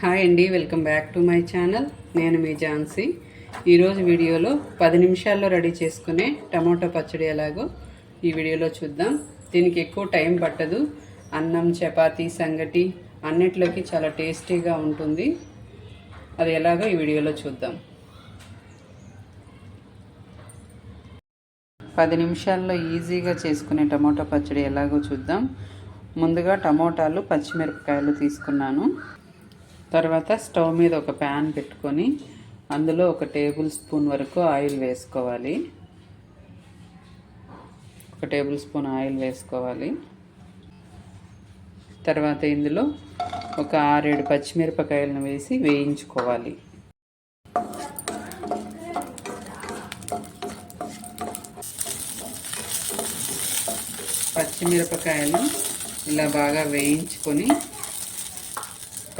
Hi అండి welcome back to my channel. నేను మీ ఝాన్సీ. ఈరోజు వీడియోలో పది నిమిషాల్లో రెడీ చేసుకునే టమాటో పచ్చడి ఎలాగో ఈ వీడియోలో చూద్దాం. దీనికి ఎక్కువ టైం పట్టదు. అన్నం చపాతి సంగటి అన్నిట్లోకి చాలా టేస్టీగా ఉంటుంది. అది ఎలాగో ఈ వీడియోలో చూద్దాం. పది నిమిషాల్లో ఈజీగా చేసుకునే టమాటో పచ్చడి ఎలాగో చూద్దాం. ముందుగా టమోటాలు పచ్చిమిరపకాయలు తీసుకున్నాను. తర్వాత స్టవ్ మీద ఒక ప్యాన్ పెట్టుకొని అందులో ఒక టేబుల్ స్పూన్ వరకు ఆయిల్ వేసుకోవాలి. ఒక టేబుల్ స్పూన్ ఆయిల్ వేసుకోవాలి. తర్వాత ఇందులో ఒక ఆరేడు పచ్చిమిరపకాయలను వేసి వేయించుకోవాలి. పచ్చిమిరపకాయలు ఇలా బాగా వేయించుకొని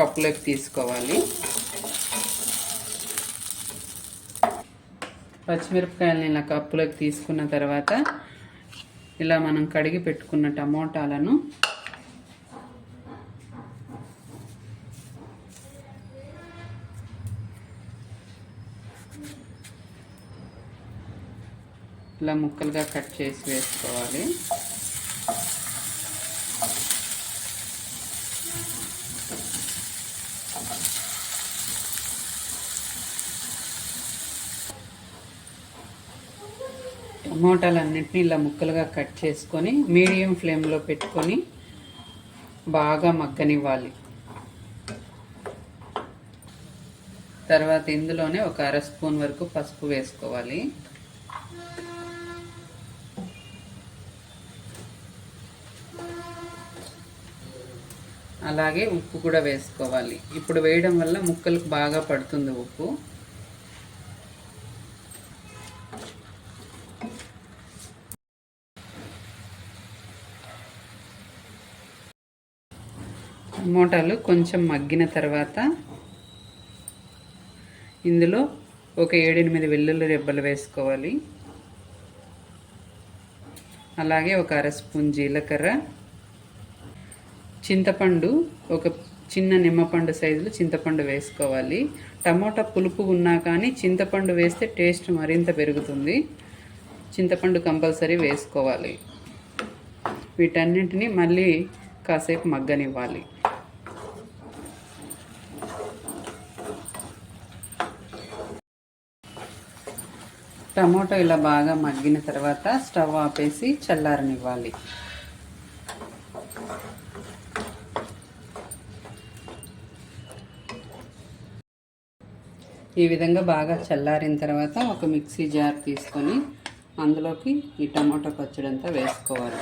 కప్పులోకి తీసుకోవాలి. పచ్చిమిరపకాయలని ఇలా కప్పులోకి తీసుకున్న తర్వాత ఇలా మనం కడిగి పెట్టుకున్న టమోటాలను ఇలా ముక్కలుగా కట్ చేసి వేసుకోవాలి. టమోటాలన్నింటినీ ఇలా ముక్కలుగా కట్ చేసుకొని మీడియం ఫ్లేమ్లో పెట్టుకొని బాగా మగ్గనివ్వాలి. తర్వాత ఇందులోనే ఒక అర స్పూన్ వరకు పసుపు వేసుకోవాలి. అలాగే ఉప్పు కూడా వేసుకోవాలి. ఇప్పుడు వేయడం వల్ల ముక్కలకు బాగా పడుతుంది ఉప్పు. టమోటాలు కొంచెం మగ్గిన తర్వాత ఇందులో ఒక ఏడెనిమిది వెల్లుల్లి రెబ్బలు వేసుకోవాలి. అలాగే ఒక అర స్పూన్ జీలకర్ర. చింతపండు ఒక చిన్న నిమ్మపండు సైజులో చింతపండు వేసుకోవాలి. టమోటా పులుపు ఉన్నా కానీ చింతపండు వేస్తే టేస్ట్ మరింత పెరుగుతుంది. చింతపండు కంపల్సరీ వేసుకోవాలి. వీటన్నింటినీ మళ్ళీ కాసేపు మగ్గనివ్వాలి. టమోటో ఇలా బాగా మగ్గిన తర్వాత స్టవ్ ఆపేసి చల్లారనివ్వాలి. ఈ విధంగా బాగా చల్లారిన తర్వాత ఒక మిక్సీ జార్ తీసుకొని అందులోకి ఈ టమాటో పచ్చడి అంతా వేసుకోవాలి.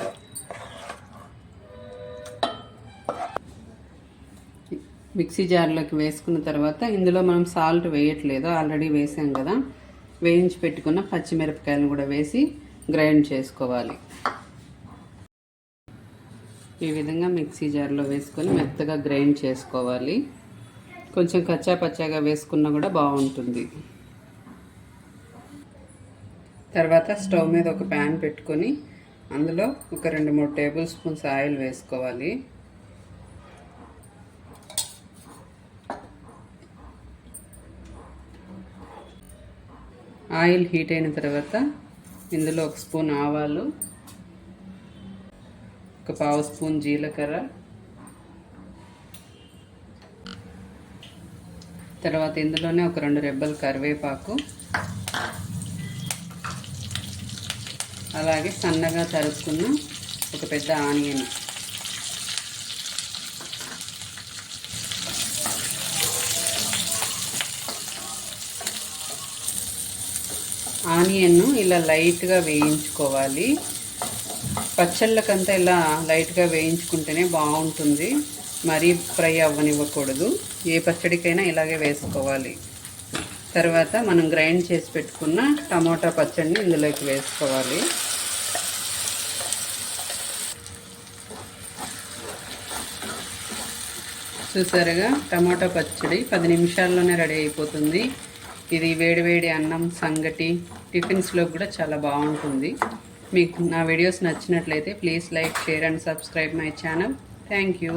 మిక్సీ జార్లోకి వేసుకున్న తర్వాత ఇందులో మనం సాల్ట్ వేయట్లేదు ఆల్రెడీ వేసాం కదా. వేయించి పెట్టుకున్న పచ్చిమిరపకాయలను కూడా వేసి గ్రైండ్ చేసుకోవాలి. ఈ విధంగా మిక్సీ జార్లో వేసుకొని మెత్తగా గ్రైండ్ చేసుకోవాలి. కొంచెం కచ్చా పచ్చాగా వేసుకున్నా కూడా బాగుంటుంది. తర్వాత స్టవ్ మీద ఒక ప్యాన్ పెట్టుకొని అందులో ఒక రెండు మూడు టేబుల్ స్పూన్స్ ఆయిల్ వేసుకోవాలి. ఆయిల్ హీట్ అయిన తర్వాత ఇందులో ఒక స్పూన్ ఆవాలు ఒక పావు స్పూన్ జీలకర్ర తర్వాత ఇందులోనే ఒక రెండు రెబ్బలు కరివేపాకు అలాగే సన్నగా తరుక్కున్న ఒక పెద్ద ఆనియన్. ఆనియన్ను ఇలా లైట్గా వేయించుకోవాలి. పచ్చళ్ళకంతా ఇలా లైట్గా వేయించుకుంటేనే బాగుంటుంది. మరీ ఫ్రై అవ్వనివ్వకూడదు. ఏ పచ్చడికైనా ఇలాగే వేసుకోవాలి. తర్వాత మనం గ్రైండ్ చేసి పెట్టుకున్న టమోటా పచ్చడిని ఇందులోకి వేసుకోవాలి. చూసారుగా? టమాటా పచ్చడి పది నిమిషాల్లోనే రెడీ అయిపోతుంది. ఇది వేడివేడి అన్నం సంగటి. టిఫిన్స్లో కూడా చాలా బాగుంటుంది. మీకు నా వీడియోస్ నచ్చినట్లయితే please like share and subscribe my channel. Thank you.